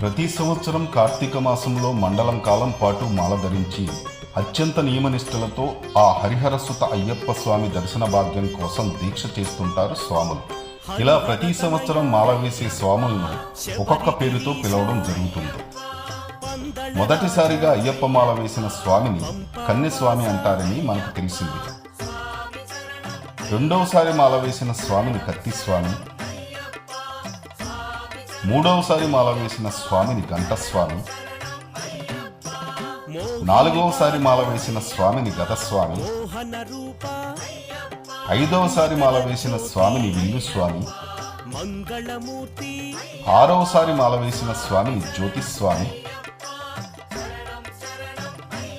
ప్రతి సంవత్సరం కార్తీక మాసంలో మండలం కాలం పాటు మాల ధరించి అత్యంత నియమనిష్టలతో ఆ హరిహరసుత అయ్యప్ప స్వామి దర్శన భాగ్యం కోసం దీక్ష చేస్తుంటారు స్వాములు. ఇలా ప్రతి సంవత్సరం మాల వేసే స్వాములను ఒక్కొక్క పేరుతో పిలవడం జరుగుతుంది. మొదటిసారిగా అయ్యప్ప మాల వేసిన స్వామిని కన్యస్వామి అంటారని మనకు తెలిసింది. రెండవసారి మాల వేసిన స్వామిని కత్తి స్వామి మూడవసారి మాల వేసిన స్వామిని ఘంటస్వామి. నాలుగవసారి మాల వేసిన స్వామిని గతస్వామి. ఐదవసారి మాల వేసిన స్వామిని విల్లు స్వామి ఆరవసారి మాల వేసిన స్వామిని జ్యోతిస్వామి.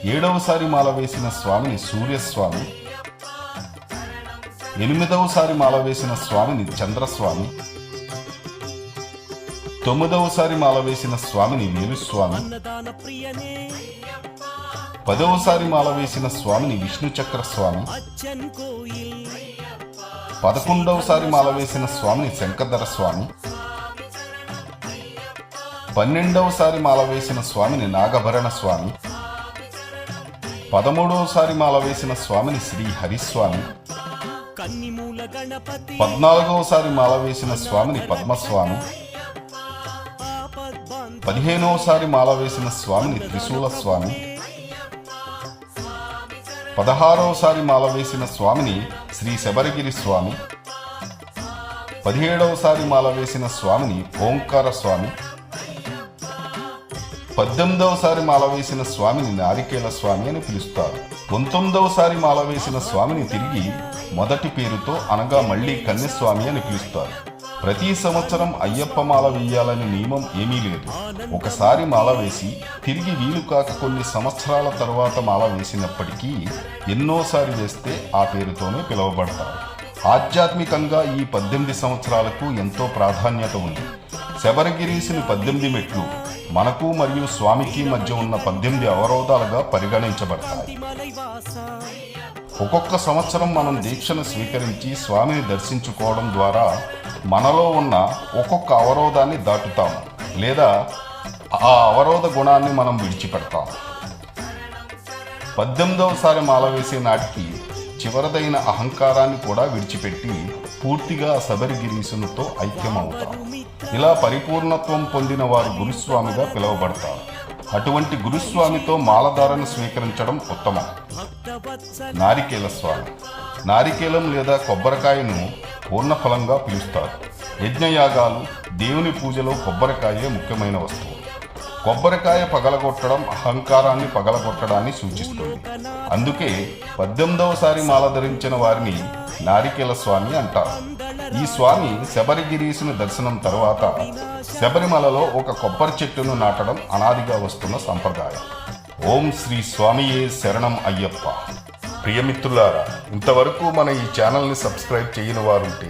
ఏడవసారి మాల వేసిన స్వామిని సూర్యస్వామి. ఎనిమిదవసారి మాల వేసిన స్వామిని చంద్రస్వామి. తొమ్మిదవసారి మాల వేసిన స్వామిని వేలుస్వామి స్వామి. పదవసారి మాల వేసిన స్వామిని విష్ణు చక్ర స్వామి. పదకొండవసారి మాల వేసిన స్వామిని శంకర్ధర స్వామి. పన్నెండవసారి మాల వేసిన స్వామిని నాగభరణ స్వామి. పదమూడవసారి మాల వేసిన స్వామిని శ్రీ హరిస్వామి పద్నాలుగవసారి మాల వేసిన స్వామిని పద్మస్వామి. స్వామి పదిహేనవసారి మాల వేసిన స్వామిని త్రిశూల స్వామి. పదహారవసారి మాల వేసిన స్వామిని శ్రీ శబరిగిరి స్వామి. పదిహేడవసారి మాల వేసిన స్వామిని ఓంకార స్వామి. పద్దెనిమిదవసారి మాల వేసిన స్వామిని నారికేల స్వామి అని పిలుస్తారు. పంతొమ్మిదవసారి మాల వేసిన స్వామిని తిరిగి మొదటి పేరుతో అనగా మళ్ళీ కన్యస్వామి అని పిలుస్తారు. ప్రతి సంవత్సరం అయ్యప్ప మాల వేయాలని నియమం ఏమీ లేదు. ఒకసారి మాల వేసి తిరిగి వీలు కాక కొన్ని సంవత్సరాల తర్వాత మాల వేసినప్పటికీ ఎన్నోసారి వేస్తే ఆ పేరుతోనే పిలువబడతారు. ఆధ్యాత్మికంగా ఈ పద్దెనిమిది సంవత్సరాలకు ఎంతో ప్రాధాన్యత ఉంది. శబరగిరీసుని పద్దెనిమిది మెట్లు మనకు మరియు స్వామికి మధ్య ఉన్న పద్దెనిమిది అవరోధాలుగా పరిగణించబడతాయి. ఒక్కొక్క సంవత్సరం మనం దీక్షను స్వీకరించి స్వామిని దర్శించుకోవడం ద్వారా మనలో ఉన్న ఒక్కొక్క అవరోధాన్ని దాటుతాము లేదా ఆ అవరోధ గుణాన్ని మనం విడిచిపెడతాం. పద్దెనిమిదవసారి మాల వేసే నాటికి చివరదైన అహంకారాన్ని కూడా విడిచిపెట్టి పూర్తిగా శబరిగిరీసునితో ఐక్యమవుతాం. ఇలా పరిపూర్ణత్వం పొందిన వారు గురుస్వామిగా పిలువబడతారు. అటువంటి గురుస్వామితో మాలధారను స్వీకరించడం ఉత్తమం. నారికేల స్వామి. నారికేలం లేదా కొబ్బరికాయను పూర్ణఫలంగా పిలుస్తారు. యజ్ఞయాగాలు దేవుని పూజలో కొబ్బరికాయే ముఖ్యమైన వస్తువు. కొబ్బరికాయ పగలగొట్టడం అహంకారాన్ని పగలగొట్టడాన్ని సూచిస్తుంది. అందుకే పద్దెనిమిదవసారి మాల ధరించిన వారిని నారికేల స్వామి అంటారు. ఈ స్వామి శబరిగిరీసుని దర్శనం తర్వాత శబరిమలలో ఒక కొబ్బరి చెట్టును నాటడం అనాదిగా వస్తున్న సంప్రదాయం. ఓం శ్రీ స్వామియే శరణం అయ్యప్ప. ప్రియమిత్రులారా ఇంతవరకు మన ఈ ఛానల్ని సబ్స్క్రైబ్ చేయని వారుంటే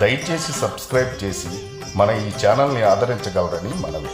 దయచేసి సబ్స్క్రైబ్ చేసి మన ఈ ఛానల్ని ఆదరించగలరని మనవి.